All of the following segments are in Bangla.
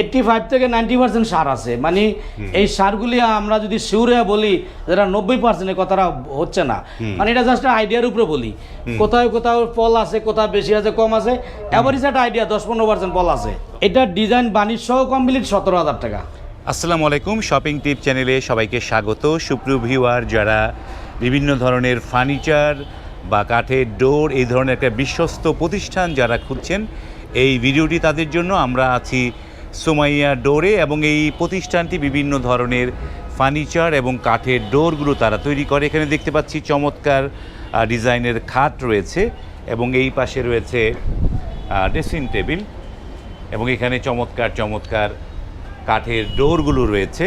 এইটটি ফাইভ থেকে নাইনটি পার্সেন্ট সার আছে। মানে এই সারগুলি আমরা যদি শিউরে বলি যেটা নব্বই পার্সেন্টের কথাটা হচ্ছে না। মানে এটা জাস্ট আইডিয়ার উপরে বলি। কোথাও কোথাও ফল আছে কোথাও বেশি আছে কম আছে। অ্যাভারেজ একটা আইডিয়া দশ পনেরো পার্সেন্ট ফল আছে। এটা ডিজাইন বাণিজ্য সহ কমপ্লিট সতেরো হাজার টাকা। আসসালামু আলাইকুম শপিং টিপ চ্যানেলে সবাইকে স্বাগত। সুপ্রিয় ভিউয়ার যারা বিভিন্ন ধরনের ফার্নিচার বা কাঠের ডোর এই ধরনের একটা বিশ্বস্ত প্রতিষ্ঠান যারা খুঁজছেন এই ভিডিওটি তাদের জন্য। আমরা আছি সোমাইয়া ডোরে এবং এই প্রতিষ্ঠানটি বিভিন্ন ধরনের ফার্নিচার এবং কাঠের ডোরগুলো তারা তৈরি করে। এখানে দেখতে পাচ্ছি চমৎকার ডিজাইনের খাট রয়েছে এবং এই পাশে রয়েছে ড্রেসিং টেবিল এবং এখানে চমৎকার চমৎকার কাঠের ডোরগুলো রয়েছে।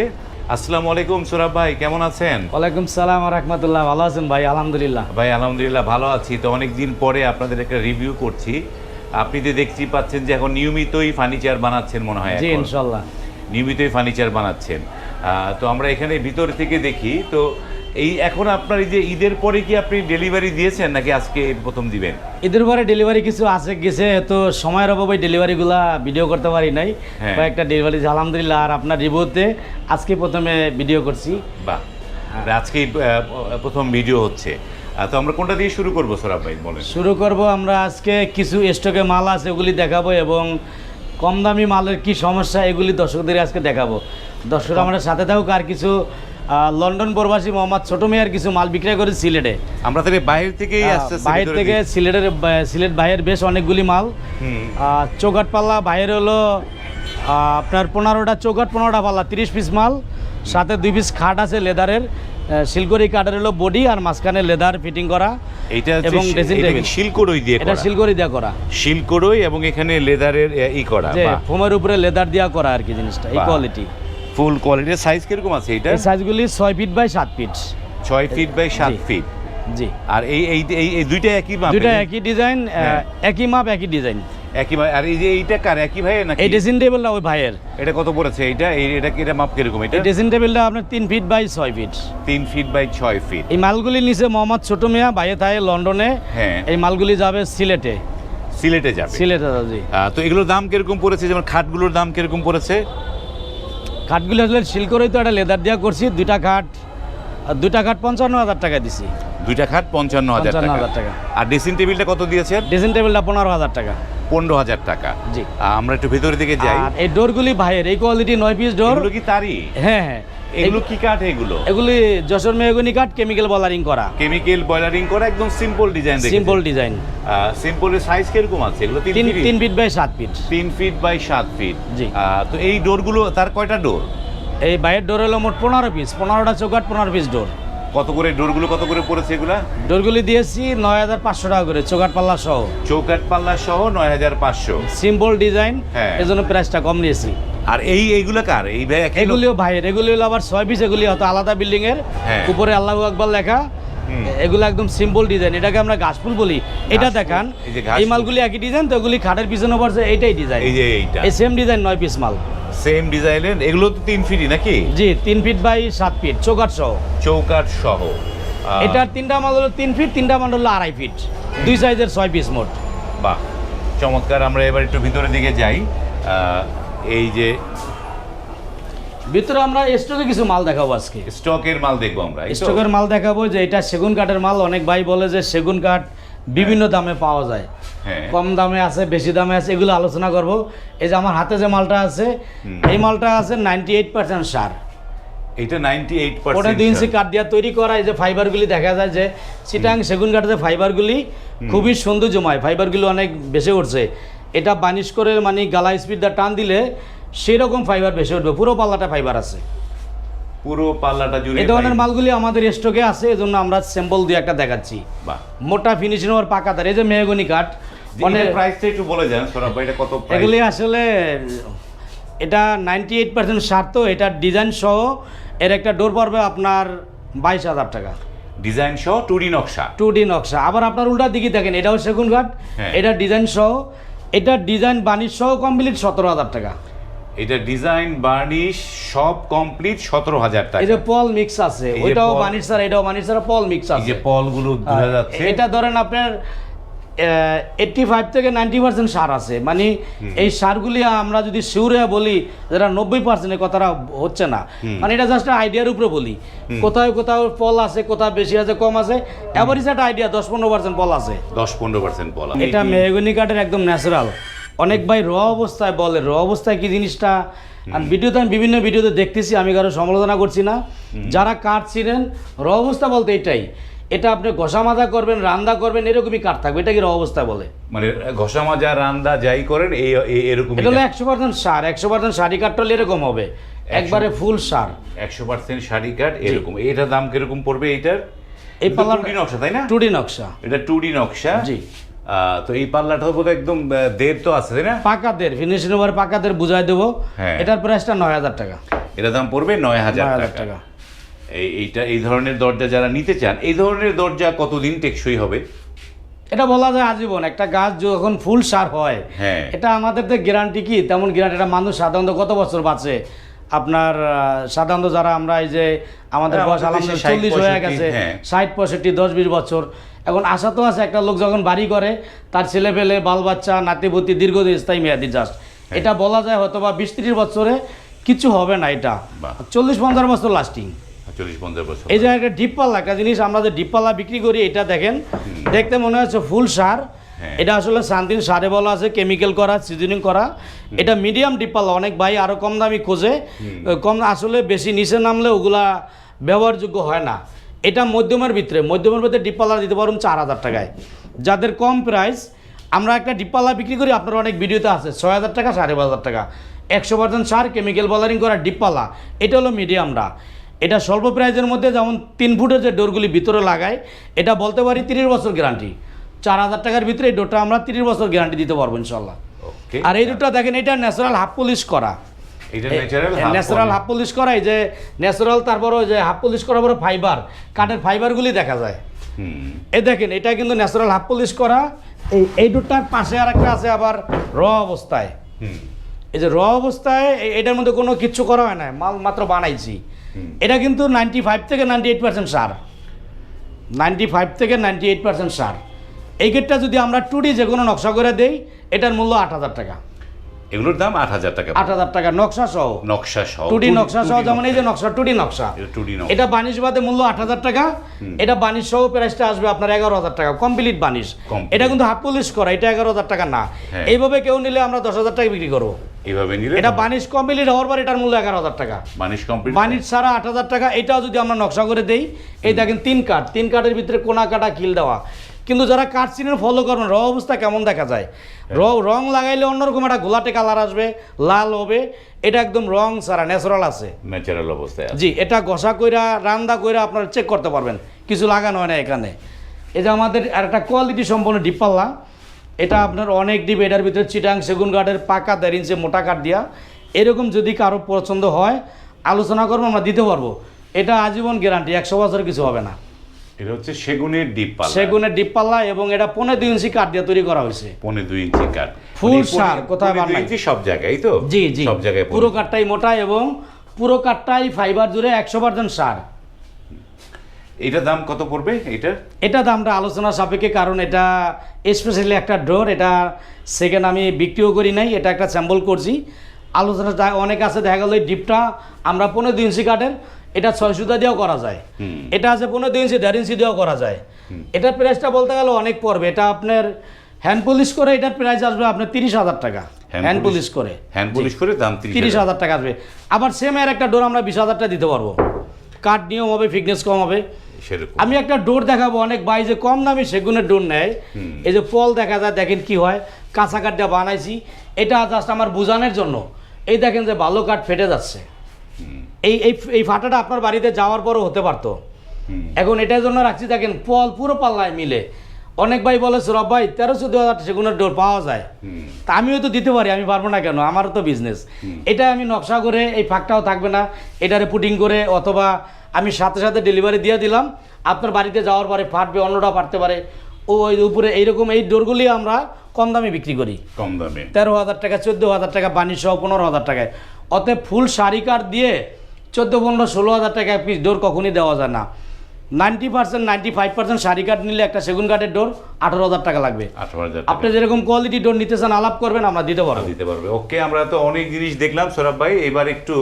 আসসালামু আলাইকুম সুরাব ভাই কেমন আছেন? ওয়ালাইকুম সালাম রহমতুল্লাহ ভালো আছেন ভাই? আলহামদুলিল্লাহ। ভাই আলহামদুলিল্লাহ ভালো আছি। তো অনেক দিন পরে আপনাদের একটা রিভিউ করছি। আপনি তো দেখতে পাচ্ছেন যে এখন নিয়মিতই ফার্নিচার বানাচ্ছেন মনে হয় জি ইনশাল্লাহ। নিয়মিতই ফার্নিচার বানাচ্ছেন। তো আমরা এখানে ভিতর থেকে দেখি তো এই এখন আপনার এই যে ঈদের পরে কি আপনি ডেলিভারি দিয়েছেন নাকি আজকে প্রথম দিবেন? ঈদের পরে ডেলিভারি কিছু আছে গেছে তো সময়ের অভাবে ডেলিভারিগুলা ভিডিও করতে পারি নাই। হ্যাঁ। কয়েকটা ডেলিভারি আলহামদুলিল্লাহ আর আপনার রিভিউতে আজকে প্রথমে ভিডিও করছি। বাহ। আর আজকেই প্রথম ভিডিও হচ্ছে। তো আমরা কোনটা দিয়ে শুরু করব সরাব ভাই বলেন। শুরু করব আমরা আজকে কিছু স্টকে মাল আছে ওগুলি দেখাবো এবং কম দামি মালের কি সমস্যা এগুলি দর্শকদের আজকে দেখাবো। দর্শক আমাদের সাথে থাকুক আর কিছু লন্ডন প্রবাসী মোহাম্মদ ছোট মেয়ার কিছু মাল বিক্রয় করে সিলেটে। আমরা তাহলে বাইরে থেকেই বাইরে থেকে সিলেটের সিলেট বাইরের বেশ অনেকগুলি মাল। হুম। আর চৌকাট পাল্লা বাইরে হলো আপনার পনেরোটা চৌকাট পনেরোটা পাল্লা তিরিশ পিস মাল সাথে দুই পিস খাট আছে লেদারের শিলকরি কাঠের হলো বডি আর মাঝখানে লেদার ফিটিং করা এবং এটা table। শিলকড়ই দিয়ে এটা করা। শিলকরি দেওয়া করা। শিলকড়ই এবং এখানে লেদারের ই করা ফোমের উপরে লেদার দিয়া করা আর কি জিনিসটা এই কোয়ালিটি ফুল কোয়ালিটির সাইজ কীরকম আছে এটা এই সাইজগুলি ছয় ফিট বাই সাত ফিট ছয় ফিট বাই সাত ফিট জি। আর এই এই এই এই দুইটা একই মাপ দুইটা একই ডিজাইন হ্যাঁ। একই মাপ একই ডিজাইন একই ভাই আর এই যে এইটা কার একই ভাই নাকি? এই ড্রেসিং টেবিলটা ওই ভাইয়ের। এটা কত পড়েছে? এইটা এই এটা কি এটা মাপ কীরকম এটা? এই ড্রেসিং টেবিলটা আপনার তিন ফিট বাই ছয় ফিট। তিন ফিট বাই ছয় ফিট। এই মালগুলি নিচে মোহাম্মদ ছোট মিয়া বাইরে থাকে লন্ডনে। হ্যাঁ। এই মালগুলি যাবে সিলেটে। সিলেটে যাবে। সিলেটে জি তো এগুলোর দাম কীরকম পড়েছে? যেমন খাটগুলোর দাম কীরকম পড়েছে? খাটগুলি আসলে শিলকরেই তো একটা লেদার দেওয়া করছি দুইটা খাট আর দুইটা খাট পঞ্চান্ন হাজার টাকা দিছি। দুইটা খাট পঞ্চান্ন হাজার টাকা। আর ড্রেসিং টেবিলটা কত দিয়েছেন? ড্রেসিং টেবিলটা পনেরো হাজার টাকা। পনেরো হাজার টাকা। জি। আমরা একটু ভেতরের দিকে যাই। এই ডোরগুলি ভাইয়ের এই কোয়ালিটি নয় পিস ডোর এগুলো কি তারই? হ্যাঁ হ্যাঁ। এগুলো কি কাঠ এগুলো? এগুলি যশোর মেহগুনি কাঠ কেমিক্যাল বলারিং করা। কেমিক্যাল বয়লারিং করা একদম সিম্পল ডিজাইন সিম্পল ডিজাইন সিম্পলের সাইজ কীরকম আছে? এগুলো তিন তিন ফিট বাই সাত ফিট তিন ফিট বাই সাত ফিট জি। তো এই ডোরগুলো তার কয়টা ডোর এই বাইরের ডোর হলো মোট পনেরো পিস পনেরোটা চৌকাট পনেরো পিস ডোর কত করে ডোরগুলো কত করে পড়েছে এগুলা? ডোরগুলি দিয়েছি নয় হাজার পাঁচশো টাকা করে চৌকাট পাল্লা সহ। চৌকাট পাল্লা সহ নয় হাজার পাঁচশো। সিম্পল ডিজাইন হ্যাঁ। এই জন্য প্রাইসটা কম নিয়েছি। আর এই এইগুলা কার? এই ভাই এগুলিও ভাইয়ের এগুলি হলো আবার ছয় পিস এগুলি হয়তো আলাদা বিল্ডিং এর। হ্যাঁ। উপরে আল্লাহ আকবর লেখা। এগুলো একদম সিম্পল ডিজাইন এটাকে আমরা গাছফুল বলি। এটা দেখান। এই মালগুলি একই ডিজাইন তো এগুলি খাটের পিছনে পড়ছে এইটাই ডিজাইন এই যে এইটা। এই সেম ডিজাইন নয় পিস মাল। সেম ডিজাইনের এগুলো তো তিন ফিটই নাকি? জি তিন ফিট বাই সাত ফিট চৌকাট সহ। চৌকাট সহ। এটার তিনটা মাল হলো তিন ফিট তিনটা মাল হলো আড়াই ফিট দুই সাইজের ছয় পিস মোট। বাহ চমৎকার। আমরা এবার একটু ভিতরের দিকে যাই। এই যে ভিতরে আমরা স্টকে কিছু মাল দেখাবো আজকে। স্টকের মাল দেখব আমরা স্টকের মাল দেখাবো যে এটা সেগুন কাঠের মাল। অনেক ভাই বলে যে সেগুন কাঠ বিভিন্ন দামে পাওয়া যায়। হ্যাঁ। কম দামে আছে বেশি দামে আছে এগুলো আলোচনা করব। এই যে আমার হাতে যে মালটা আছে এই মালটা আছে নাইনটি এইট পার্সেন্ট সার। এটা নাইনটি এইট ওটা দুই ইঞ্চি কাঠ দিয়ে তৈরি করা এই যে ফাইবারগুলি দেখা যায় যে চিটাং সেগুন কাঠের যে ফাইবারগুলি খুবই সৌন্দর্যময়। ফাইবারগুলো অনেক বেশি উঠছে। এটা বানিশ করে মানে গালা স্পিডটা টান দিলে সেই রকম ফাইবার বেশি উঠবে। পুরো পাল্লাটা ফাইবার আছে। পুরো পাল্লাটা জুড়ে এই ধরনের মালগুলি আমাদের স্টকে আছে এজন্য আমরা স্যাম্পল দিয়ে একটা দেখাচ্ছি। মোটা ফিনিশিং ওর পাকাতার এই যে মেহগনি কাঠ মানে প্রাইসটা একটু বলে যান সৌরভ ভাই এটা কত এগুলি আসলে এটা নাইনটি এইট পার্সেন্ট সার তো এটা ডিজাইন সহ এর একটা ডোর পড়বে আপনার বাইশ হাজার টাকা। ডিজাইন সহ টুডি নকশা? টু ডি নকশা। আবার আপনার উল্টা দিকে দেখেন এটাও সেগুন কাঠ হ্যাঁ। এটা ডিজাইন সহ এটা ডিজাইন বানিশ সহ কমপ্লিট সতেরো হাজার টাকা। এটা ডিজাইন বার্নিশ সব কমপ্লিট সতেরো হাজার টাকা। এই যে পল মিক্স আছে এই ওইটাও পল- স্যার এটাও বানিশ স্যার পল মিক্স এই আছে। যে পলগুলো বোঝা যাচ্ছে। এটা ধরেন আপনার এইটটি ফাইভ থেকে নাইনটি পার্সেন্ট সার আছে। মানে এই সারগুলি আমরা যদি শিউরে বলি যেটা নব্বই পার্সেন্ট এই কথাটা হচ্ছে না। মানে এটা জাস্ট আইডিয়ার উপরে বলি। কোথাও কোথাও ফল আছে কোথাও বেশি আছে কম আছে। এভারেজ একটা আইডিয়া দশ পনেরো পার্সেন্ট ফল আছে। দশ পনেরো পার্সেন্ট বলা এটা মেহগনি কাঠের একদম ন্যাচারাল অনেক ভাই র অবস্থায় বলে র অবস্থায় কি জিনিসটা? আর ভিডিওতে আমি বিভিন্ন ভিডিওতে দেখতেছি আমি কারও সমালোচনা করছি না। যারা কাটছিলেন র অবস্থা বলতে এটাই। এটা আপনি ঘষা মাজা করবেন রান্দা করবেন এরকমই কাঠ থাকবে। এটা কি র অবস্থা বলে? মানে ঘষা মাজা রান্দা যাই করেন এই এরকম এটা হলো একশো পার্সেন্ট সার। একশো পার্সেন্ট শাড়ি কাঠটা হলে এরকম হবে। একবারে ফুল সার। একশো পার্সেন্ট শাড়ি কাঠ এরকম। এটার দাম কীরকম পড়বে এইটার? এই পাল্লা টুডি নকশা তাই না? টুডি নকশা। এটা টুডি নকশা। জি। তো এই পাল্লাটা বোধ একদম দেড় তো আছে তাই না? পাকাদের ফিনিশিং ওভার পাকাদের বুঝাই দেবো। হ্যাঁ। এটার প্রাইসটা নয় হাজার টাকা। এটা দাম পড়বে নয় হাজার টাকা। এই এইটা এই ধরনের দরজা যারা নিতে চান এই ধরনের দরজা কতদিন টেকসই হবে? এটা বলা যায় আজীবন একটা গাছ যখন ফুল সার হয় হ্যাঁ। এটা আমাদের তো গ্যারান্টি কি? তেমন গ্যারান্টি এটা মানুষ সাধারণত কত বছর বাঁচে? আপনার সাধারণত যারা আমরা এই যে আমাদের হ্যাঁ, বয়স আলহামদুলিল্লাহ চল্লিশ হয়ে গেছে হ্যাঁ। ষাট পঁয়ষট্টি দশ বিশ বছর এখন আশা তো আছে একটা লোক যখন বাড়ি করে তার ছেলে পেলে বাল বাচ্চা নাতিপতি দীর্ঘদিন স্থায়ী মেয়াদি জাস্ট হ্যাঁ। এটা বলা যায় হয়তো বা বিশ ত্রিশ বছরে কিছু হবে না এটা। চল্লিশ পঞ্চাশ বছর লাস্টিং এই যে একটা ডিপপাল্লা একটা জিনিস আমরা যে ডিপপাল্লা বিক্রি করি এটা দেখেন দেখতে মনে হচ্ছে ফুল সার। এটা আসলে শান্তিন সারে বলা আছে কেমিক্যাল করা সিজনিং করা। এটা মিডিয়াম ডিপপাল্লা অনেক ভাই আরও কম দামি খোঁজে। কম আসলে বেশি নিচে নামলে ওগুলা ব্যবহারযোগ্য হয় না। এটা মধ্যমের ভিতরে মধ্যমের ভিতরে ডিপপাল্লা দিতে পারুন চার হাজার টাকায়। যাদের কম প্রাইস আমরা একটা ডিপপাল্লা বিক্রি করি আপনার অনেক ভিডিওতে আছে ছয় হাজার টাকা সাড়ে পাঁচ হাজার টাকা। একশো পার্সেন্ট সার কেমিক্যাল বালারিং করা ডিপপাল্লা এটা হলো মিডিয়ামটা এটা স্বল্প প্রাইজের মধ্যে যেমন তিন ফুটের যে ডোরগুলি ভিতরে লাগায় এটা বলতে পারি তিরিশ বছর গ্যারান্টি চার হাজার টাকার ভিতরে এই ডোরটা আমরা তিরিশ বছর গ্যারান্টি দিতে পারব ইনশাল্লাহ আর এই ডোরটা দেখেন এটা ন্যাচারাল হাফ পলিশ করা। ন্যাচারাল হাফ পলিশ করা এই যে ন্যাচারাল তারপর ওই যে হাফ পলিশ করার পরে ফাইবার কাঠের ফাইবারগুলি দেখা যায়। এই দেখেন এটা কিন্তু ন্যাচারাল হাফ পলিশ করা। এই এই ডোরটার পাশে আর একটা আছে আবার র অবস্থায়। এই যে র অবস্থায় এটার মধ্যে কোনো কিচ্ছু করা হয় না মাল মাত্র বানাইছি। এটা কিন্তু নাইনটি ফাইভ থেকে নাইনটি এইট পার্সেন্ট সার। নাইনটি ফাইভ থেকে নাইনটি এইট পার্সেন্ট সার। এই গেটটা যদি আমরা টুডি যে কোনো নকশা করে দেই এটার মূল্য আট হাজার টাকা। এগুলোর দাম আট হাজার টাকা। আট হাজার টাকা নকশা সহ। নকশা সহ। টুডি নকশা সহ যেমন এই যে নকশা। টুডি নকশা। এটা টুডি এটা বানিশ বাদে মূল্য আট হাজার টাকা। এটা বানিশ সহ প্রাইসটা আসবে আপনার এগারো হাজার টাকা কমপ্লিট বানিশ। এটা কিন্তু হাফ পলিশ করা এটা এগারো হাজার টাকা না। হ্যাঁ। এইভাবে কেউ নিলে আমরা দশ হাজার টাকা বিক্রি করব। এইভাবে নিলে এটা বানিশ কমপ্লিট হওয়ার পর এটার মূল্য এগারো হাজার টাকা। বানিশ কমপ্লিট বানিশ ছাড়া আট হাজার টাকা এটাও যদি আমরা নকশা করে দেই এই দেখেন তিন কাঠ। তিন কাঠের ভিতরে কোনা কাটা কিল দেওয়া। কিন্তু যারা চিনেন ফলো করবেন র অবস্থা কেমন দেখা যায়? র রং লাগাইলে অন্যরকম একটা গোলাটে কালার আসবে লাল হবে এটা একদম রং ছাড়া ন্যাচারাল আছে। ন্যাচারাল অবস্থায় জি এটা ঘষা কইরা রান্দা কইরা আপনারা চেক করতে পারবেন কিছু লাগানো হয় না এখানে। এই যে আমাদের আর একটা কোয়ালিটি সম্পন্ন ডিপ পাল্লা এটা আপনার অনেক ডিপ এটার ভিতরে চিটাং সেগুন কাঠের পাকা দেড় ইঞ্চি মোটা কাঠ দিয়া। এরকম যদি কারও পছন্দ হয় আলোচনা করব আমরা দিতে পারব। এটা আজীবন গ্যারান্টি একশো বছর কিছু হবে না। এটা হচ্ছে সেগুনের ডিপ পাল্লা। সেগুনের ডিপ পাল্লা এবং এটা পনেরো দুই ইঞ্চি কাঠ দিয়ে তৈরি করা হয়েছে। পনে দুই ইঞ্চি কাঠ। Full মানে সার, কোথায় পৌনে বার নাই। সব জায়গায় তো? জি জি। সব জায়গায় পুরো কাঠটাই মোটা এবং পুরো কাঠটাই ফাইবার জুড়ে একশো পার্সেন্ট সার। এটার দাম কত পড়বে এটার? এটা দামটা আলোচনা সাপেক্ষে কারণ এটা স্পেশালি একটা ডোর এটা সেকেন্ড আমি বিক্রিও করি নাই এটা একটা স্যাম্পল করছি। আলোচনা অনেক আছে দেখা গেল এই ডিপটা আমরা পনেরো দুই ইঞ্চি কাঠের এটা ছয় সুতা দিয়েও করা যায়। এটা আছে পনেরো দুই ইঞ্চি দেড় ইঞ্চি দিয়েও করা যায়। এটার প্রাইসটা বলতে গেলে অনেক পড়বে। এটা আপনার হ্যান্ড পলিশ করে এটার প্রাইস আসবে আপনার তিরিশ হাজার টাকা। হ্যান্ড পলিশ করে। হ্যান্ড পলিশ করে দাম তিরিশ হাজার। টাকা আসবে। আবার সেম এর একটা ডোর আমরা বিশ হাজারটা দিতে পারব। কাঠ নিয়ম হবে ফিটনেস কম হবে। আমি একটা ডোর দেখাবো। অনেক ভাই যে কম দামি সেগুনের ডোর নেয়। এই যে পল দেখা যায় দেখেন কি হয়। কাঁচা কাঠটা বানাইছি। এটা জাস্ট আমার বোঝানোর জন্য। এই দেখেন যে ভালো কাঠ ফেটে যাচ্ছে। এই এই ফাটাটা আপনার বাড়িতে যাওয়ার পরও হতে পারতো। এখন এটার জন্য রাখছি দেখেন পল পুরো পাল্লায় মিলে। অনেক ভাই বলে সৌরভ ভাই তেরো চোদ্দ হাজার সেগুনের ডোর পাওয়া যায়। তা আমিও তো দিতে পারি আমি পারব না কেন? আমারও তো বিজনেস এটা আমি নকশা করে এই ফাঁকটাও থাকবে না। এটারে পুটিং করে অথবা আমি সাথে সাথে ডেলিভারি দিয়ে দিলাম। আপনার বাড়িতে যাওয়ার পরে ফাটবে অন্যটা ফাটতে পারে। ও ওই উপরে এইরকম এই ডোরগুলি আমরা কম দামে বিক্রি করি। কম দামে। তেরো হাজার টাকা চোদ্দ হাজার টাকা বাণিজ্য পনেরো হাজার টাকায়। অতএব ফুল শাড়ি কাঠ দিয়ে চোদ্দ পনেরো ষোলো হাজার টাকা পিস ডোর কখনই দেওয়া যায় না। Ninety percent ninety five percent sari কাঠ নিলে একটা সেগুন কাঠের ডোর আঠারো হাজার টাকা লাগবে। আঠারো হাজার আপনি যেরকম কোয়ালিটি ডোর নিতে চান আলাপ করবেন আমরা দিতে পারব। দিতে পারবে। ওকে আমরা তো অনেক জিনিস দেখলাম সৌরভ ভাই। এবার একটু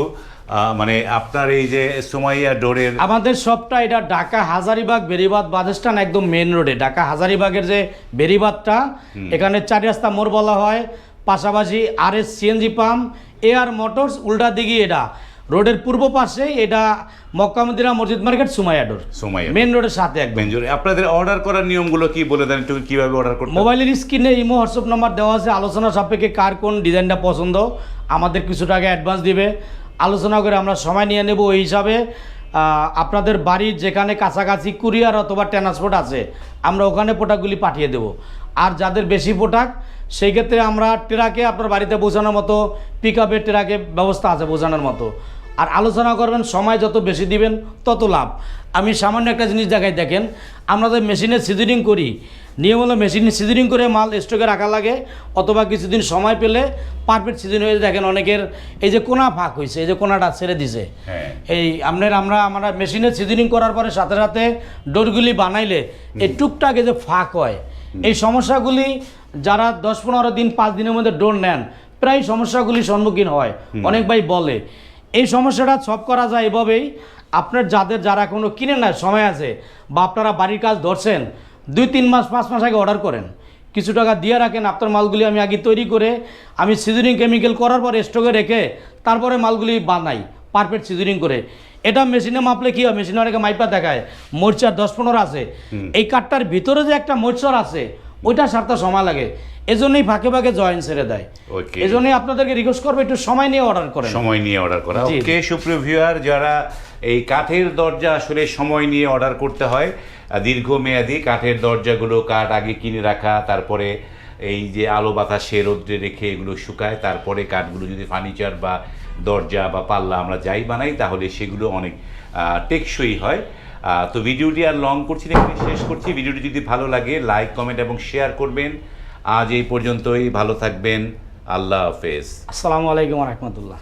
মানে আপনার এই যে সুমাইয়া ডোরের আমাদের সবটা এটা ঢাকা হাজারিবাগ বেরিবাদ বাদেস্টান একদম মেন রোডে ঢাকা হাজারিবাগের যে বেরিবাদটা এখানে চারি রাস্তা মোড় বলা হয়। পাশাপাশি আর S CNG pump air motors উল্টা দিকে এটা। রোডের পূর্ব পাশে এটা মক্কামদিনা মসজিদ মার্কেট সুমাইয়াডোর। সুমাইয়া মেন রোডের সাথে একদম। বেঞ্জোর আপনাদের অর্ডার করার নিয়মগুলো কি বলে দেন? একটু কীভাবে অর্ডার করতে? মোবাইলের স্ক্রিনে ইমো হোয়াটসঅ্যাপ নাম্বার দেওয়া আছে। আলোচনা সাপেক্ষে কার কোন ডিজাইনটা পছন্দ আমাদের কিছু টাকা অ্যাডভান্স দিবে। আলোচনা করে আমরা সময় নিয়ে নেব ওই হিসাবে। আপনাদের বাড়ির যেখানে কাছাকাছি কুরিয়ার অথবা ট্রান্সপোর্ট আছে আমরা ওখানে প্রোডাক্টগুলি পাঠিয়ে দেব। আর যাদের বেশি প্রোডাক্ট সেই ক্ষেত্রে আমরা ট্রাকে আপনার বাড়িতে বোঝানোর মতো পিক আপের ট্রাকে ব্যবস্থা আছে বোঝানোর মতো। আর আলোচনা করবেন সময় যত বেশি দিবেন তত লাভ। আমি সামান্য একটা জিনিস দেখাই দেখেন আমরা যে মেশিনে সিজনিং করি নিয়ম হলো মেশিনে সিজনিং করে মাল স্টকে রাখা লাগে অথবা কিছুদিন সময় পেলে পারফেক্ট সিজন হয়ে দেখেন অনেকের এই যে কোনা ফাঁক হয়েছে এই যে কোনাটা ছেড়ে দিছে। হ্যাঁ। এই আপনার আমরা আমরা মেশিনে সিজনিং করার পরে সাথে সাথে ডোরগুলি বানাইলে এই টুকটাক এই যে ফাঁক হয় এই সমস্যাগুলি যারা দশ পনেরো দিন পাঁচ দিনের মধ্যে ডোর নেন প্রায় সমস্যাগুলি সম্মুখীন হয়। অনেক ভাই বলে এই সমস্যাটা সব করা যায় এভাবেই আপনার যাদের যারা কোনো কিনে না সময় আছে বা আপনারা বাড়ির কাজ ধরছেন দুই তিন মাস পাঁচ মাস আগে অর্ডার করেন। কিছু টাকা দিয়ে রাখেন আপনার মালগুলি আমি আগে তৈরি করে আমি সিজনিং কেমিক্যাল করার পর স্টকে রেখে তারপরে মালগুলি বানাই। পারফেক্ট সিজনিং করে। এটা মেশিনে মাপলে কি হয়? মেশিনে অনেকে মাইপা দেখায়। মরিচার দশ পনেরো আছে। এই কাঠটার ভিতরে যে একটা মরিচর আছে ওইটা সারতে সময় লাগে। এজন্যই ফাঁকে ফাঁকে জয়েন ছেড়ে দেয়। এজন্যই আপনাদেরকে রিকোয়েস্ট করব একটু সময় নিয়ে অর্ডার করেন। সময় নিয়ে অর্ডার করা। ওকে সুপ্রিয় ভিউয়ার যারা এই কাঠের দরজা আসলে সময় নিয়ে অর্ডার করতে হয় দীর্ঘমেয়াদী কাঠের দরজাগুলো কাঠ আগে কিনে রাখা তারপরে এই যে আলো বাতাসে রোদ্রে রেখে এগুলো শুকায় তারপরে কাঠগুলো যদি ফার্নিচার বা দরজা বা পাল্লা আমরা যাই বানাই, তাহলে সেগুলো অনেক টেকসই হয়। তো ভিডিওটি আর লং করছি না শেষ করছি। ভিডিওটি যদি ভালো লাগে লাইক কমেন্ট এবং শেয়ার করবেন। আজ এই পর্যন্তই, ভালো থাকবেন। আল্লাহ হাফেজ। আসসালামু আলাইকুম রহমতুল্লাহ।